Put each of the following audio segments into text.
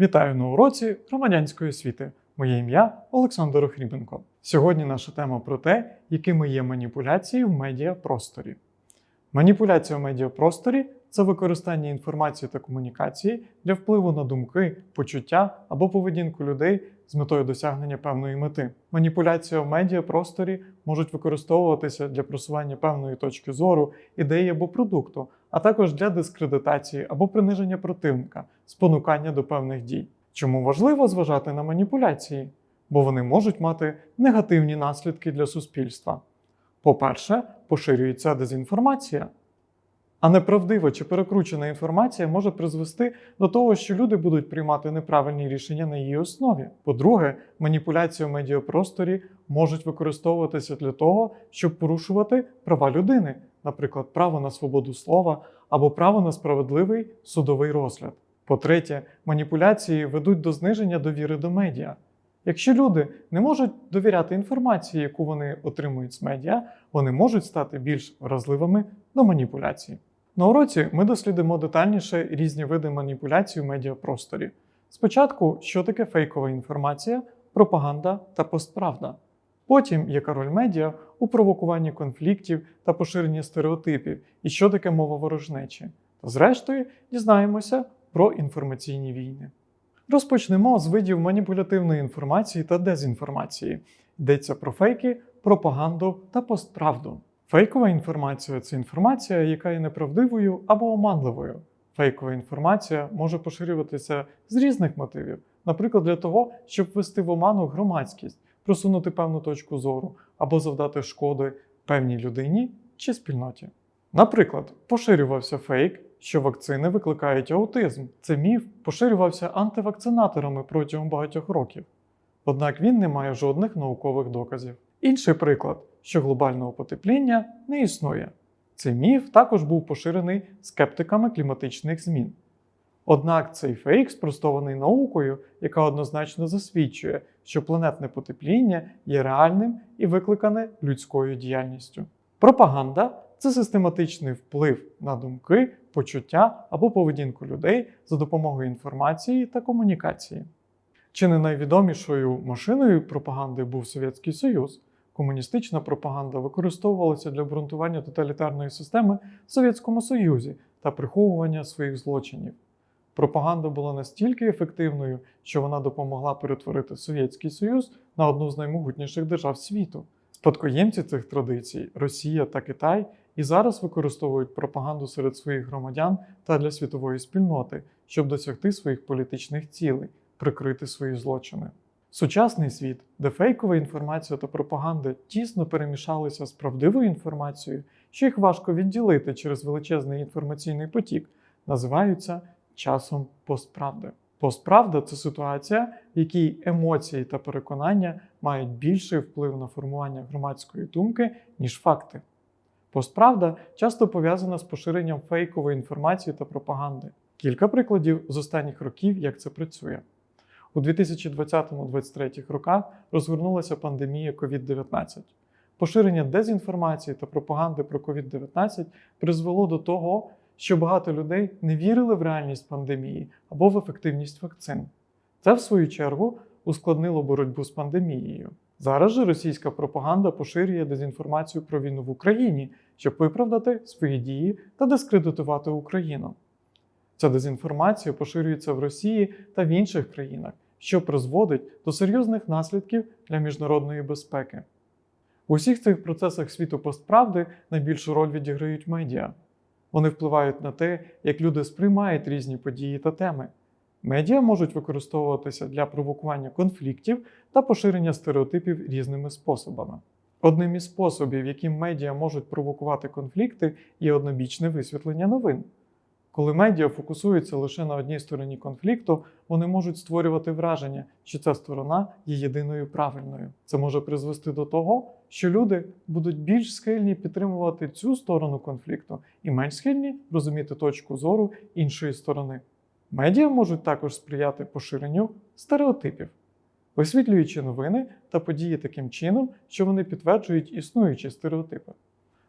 Вітаю на уроці громадянської освіти. Моє ім'я Олександр Охрібенко. Сьогодні наша тема про те, якими є маніпуляції в медіапросторі. Маніпуляція в медіапросторі це використання інформації та комунікації для впливу на думки, почуття або поведінку людей з метою досягнення певної мети. Маніпуляція в медіапросторі можуть використовуватися для просування певної точки зору, ідеї або продукту, а також для дискредитації або приниження противника, спонукання до певних дій. Чому важливо зважати на маніпуляції? Бо вони можуть мати негативні наслідки для суспільства. По-перше, поширюється дезінформація. А неправдива чи перекручена інформація може призвести до того, що люди будуть приймати неправильні рішення на її основі. По-друге, маніпуляції в медіапросторі можуть використовуватися для того, щоб порушувати права людини, наприклад, право на свободу слова або право на справедливий судовий розгляд. По-третє, маніпуляції ведуть до зниження довіри до медіа. Якщо люди не можуть довіряти інформації, яку вони отримують з медіа, вони можуть стати більш вразливими до маніпуляцій. На уроці ми дослідимо детальніше різні види маніпуляцій у медіапросторі. Спочатку, що таке фейкова інформація, пропаганда та постправда. Потім, яка роль медіа у провокуванні конфліктів та поширенні стереотипів, і що таке мова ворожнечі. Та зрештою дізнаємося про інформаційні війни. Розпочнемо з видів маніпулятивної інформації та дезінформації. Йдеться про фейки, пропаганду та постправду. Фейкова інформація це інформація, яка є неправдивою або оманливою. Фейкова інформація може поширюватися з різних мотивів, наприклад, для того, щоб ввести в оману громадськість, просунути певну точку зору або завдати шкоди певній людині чи спільноті. Наприклад, поширювався фейк, що вакцини викликають аутизм. Це міф поширювався антивакцинаторами протягом багатьох років. Однак він не має жодних наукових доказів. Інший приклад, що глобального потепління не існує. Цей міф також був поширений скептиками кліматичних змін. Однак цей фейк спростований наукою, яка однозначно засвідчує, що планетне потепління є реальним і викликане людською діяльністю. Пропаганда це систематичний вплив на думки, почуття або поведінку людей за допомогою інформації та комунікації. Чи не найвідомішою машиною пропаганди був Совєтський Союз? Комуністична пропаганда використовувалася для обґрунтування тоталітарної системи в Совєтському Союзі та приховування своїх злочинів. Пропаганда була настільки ефективною, що вона допомогла перетворити Совєтський Союз на одну з наймогутніших держав світу. Спадкоємці цих традицій Росія та Китай і зараз використовують пропаганду серед своїх громадян та для світової спільноти, щоб досягти своїх політичних цілей, прикрити свої злочини. Сучасний світ, де фейкова інформація та пропаганда тісно перемішалися з правдивою інформацією, що їх важко відділити через величезний інформаційний потік, називаються часом постправди. Постправда це ситуація, в якій емоції та переконання мають більший вплив на формування громадської думки, ніж факти. Постправда часто пов'язана з поширенням фейкової інформації та пропаганди. Кілька прикладів з останніх років, як це працює. У 2020-2023 роках розгорнулася пандемія COVID-19. Поширення дезінформації та пропаганди про COVID-19 призвело до того, що багато людей не вірили в реальність пандемії або в ефективність вакцин. Це, в свою чергу, ускладнило боротьбу з пандемією. Зараз же російська пропаганда поширює дезінформацію про війну в Україні, щоб виправдати свої дії та дискредитувати Україну. Ця дезінформація поширюється в Росії та в інших країнах, що призводить до серйозних наслідків для міжнародної безпеки. У всіх цих процесах світу постправди найбільшу роль відіграють медіа. Вони впливають на те, як люди сприймають різні події та теми. Медіа можуть використовуватися для провокування конфліктів та поширення стереотипів різними способами. Одним із способів, яким медіа можуть провокувати конфлікти, є однобічне висвітлення новин. Коли медіа фокусуються лише на одній стороні конфлікту, вони можуть створювати враження, що ця сторона є єдиною правильною. Це може призвести до того, що люди будуть більш схильні підтримувати цю сторону конфлікту і менш схильні розуміти точку зору іншої сторони. Медіа можуть також сприяти поширенню стереотипів, висвітлюючи новини та події таким чином, що вони підтверджують існуючі стереотипи.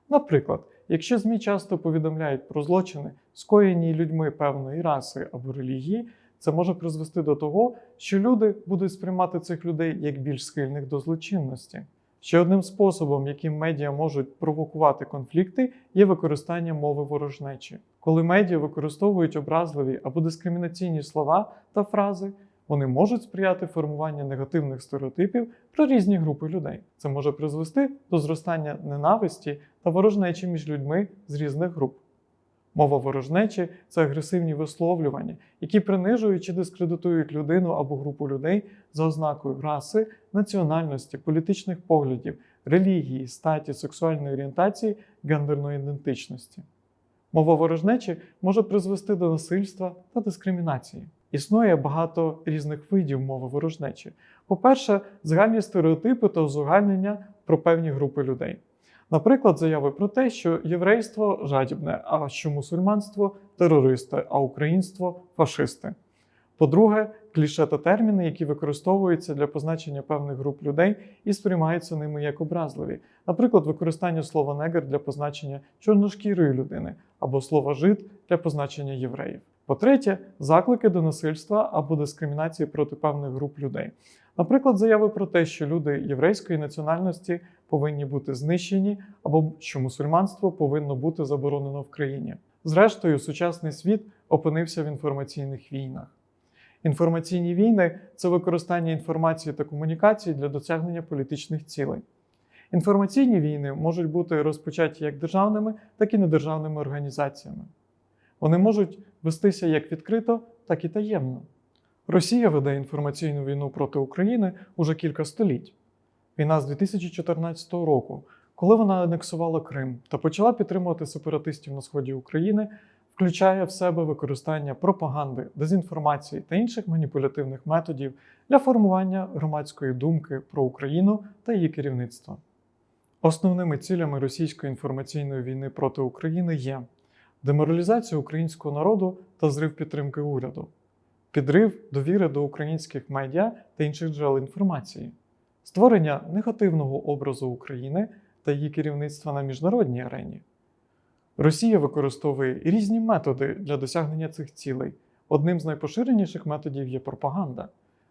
Наприклад, якщо ЗМІ часто повідомляють про злочини, скоєні людьми певної раси або релігії, це може призвести до того, що люди будуть сприймати цих людей як більш схильних до злочинності. Ще одним способом, яким медіа можуть провокувати конфлікти, є використання мови ворожнечі. Коли медіа використовують образливі або дискримінаційні слова та фрази, вони можуть сприяти формуванню негативних стереотипів про різні групи людей. Це може призвести до зростання ненависті та ворожнечі між людьми з різних груп. Мова ворожнечі це агресивні висловлювання, які принижують чи дискредитують людину або групу людей за ознакою раси, національності, політичних поглядів, релігії, статі, сексуальної орієнтації, гендерної ідентичності. Мова ворожнечі може призвести до насильства та дискримінації. Існує багато різних видів мови ворожнечі. По-перше, загальні стереотипи та узагальнення про певні групи людей. Наприклад, заяви про те, що єврейство жадібне, а що мусульманство терористи, а українство фашисти. По-друге, кліше та терміни, які використовуються для позначення певних груп людей і сприймаються ними як образливі. Наприклад, використання слова негр для позначення чорношкірої людини або слова жид для позначення євреїв. По-третє, заклики до насильства або дискримінації проти певних груп людей. Наприклад, заяви про те, що люди єврейської національності повинні бути знищені, або що мусульманство повинно бути заборонено в країні. Зрештою, сучасний світ опинився в інформаційних війнах. Інформаційні війни це використання інформації та комунікації для досягнення політичних цілей. Інформаційні війни можуть бути розпочаті як державними, так і недержавними організаціями. Вони можуть вестися як відкрито, так і таємно. Росія веде інформаційну війну проти України уже кілька століть. Війна з 2014 року, коли вона анексувала Крим та почала підтримувати сепаратистів на сході України, включає в себе використання пропаганди, дезінформації та інших маніпулятивних методів для формування громадської думки про Україну та її керівництво. Основними цілями російської інформаційної війни проти України є деморалізація українського народу та зрив підтримки уряду, підрив довіри до українських медіа та інших джерел інформації, створення негативного образу України та її керівництва на міжнародній арені. Росія використовує різні методи для досягнення цих цілей. Одним з найпоширеніших методів є пропаганда.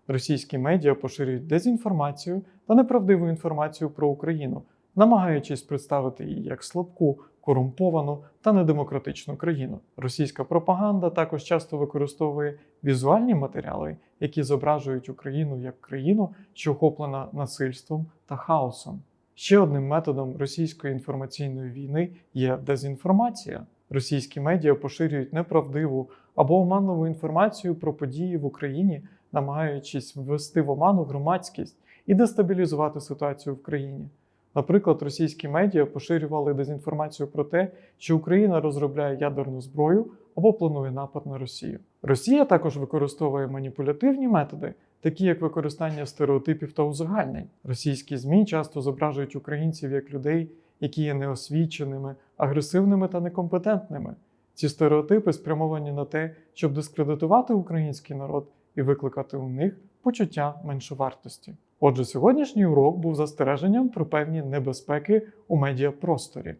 Російські медіа поширюють дезінформацію та неправдиву інформацію про Україну, намагаючись представити її як слабку, корумповану та недемократичну країну. Російська пропаганда також часто використовує візуальні матеріали, які зображують Україну як країну, що охоплена насильством та хаосом. Ще одним методом російської інформаційної війни є дезінформація. Російські медіа поширюють неправдиву або оманливу інформацію про події в Україні, намагаючись ввести в оману громадськість і дестабілізувати ситуацію в країні. Наприклад, російські медіа поширювали дезінформацію про те, що Україна розробляє ядерну зброю або планує напад на Росію. Росія також використовує маніпулятивні методи, такі як використання стереотипів та узагальнень. Російські ЗМІ часто зображують українців як людей, які є неосвіченими, агресивними та некомпетентними. Ці стереотипи спрямовані на те, щоб дискредитувати український народ і викликати у них почуття меншовартості. Отже, сьогоднішній урок був застереженням про певні небезпеки у медіапросторі.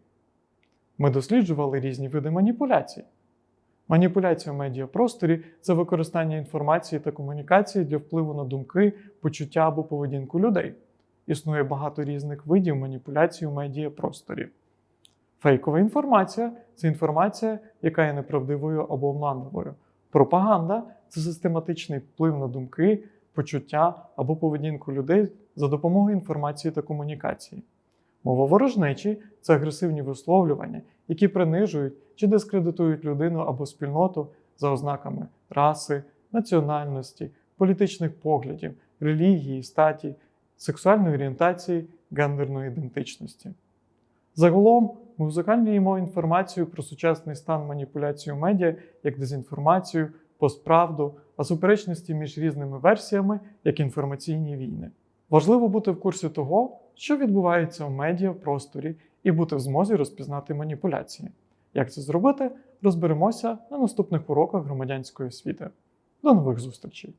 Ми досліджували різні види маніпуляцій. Маніпуляція в медіапросторі це використання інформації та комунікації для впливу на думки, почуття або поведінку людей. Існує багато різних видів маніпуляцій у медіапросторі. Фейкова інформація це інформація, яка є неправдивою або обманливою. Пропаганда це систематичний вплив на думки, почуття або поведінку людей за допомогою інформації та комунікації. Мова ворожнечі це агресивні висловлювання, які принижують чи дискредитують людину або спільноту за ознаками раси, національності, політичних поглядів, релігії, статі, сексуальної орієнтації, гендерної ідентичності. Загалом, ми узагальнюємо інформацію про сучасний стан маніпуляції медіа як дезінформацію, постправду, а суперечності між різними версіями як інформаційні війни. Важливо бути в курсі того, що відбувається в медіапросторі, і бути в змозі розпізнати маніпуляції. Як це зробити, розберемося на наступних уроках громадянської освіти. До нових зустрічей!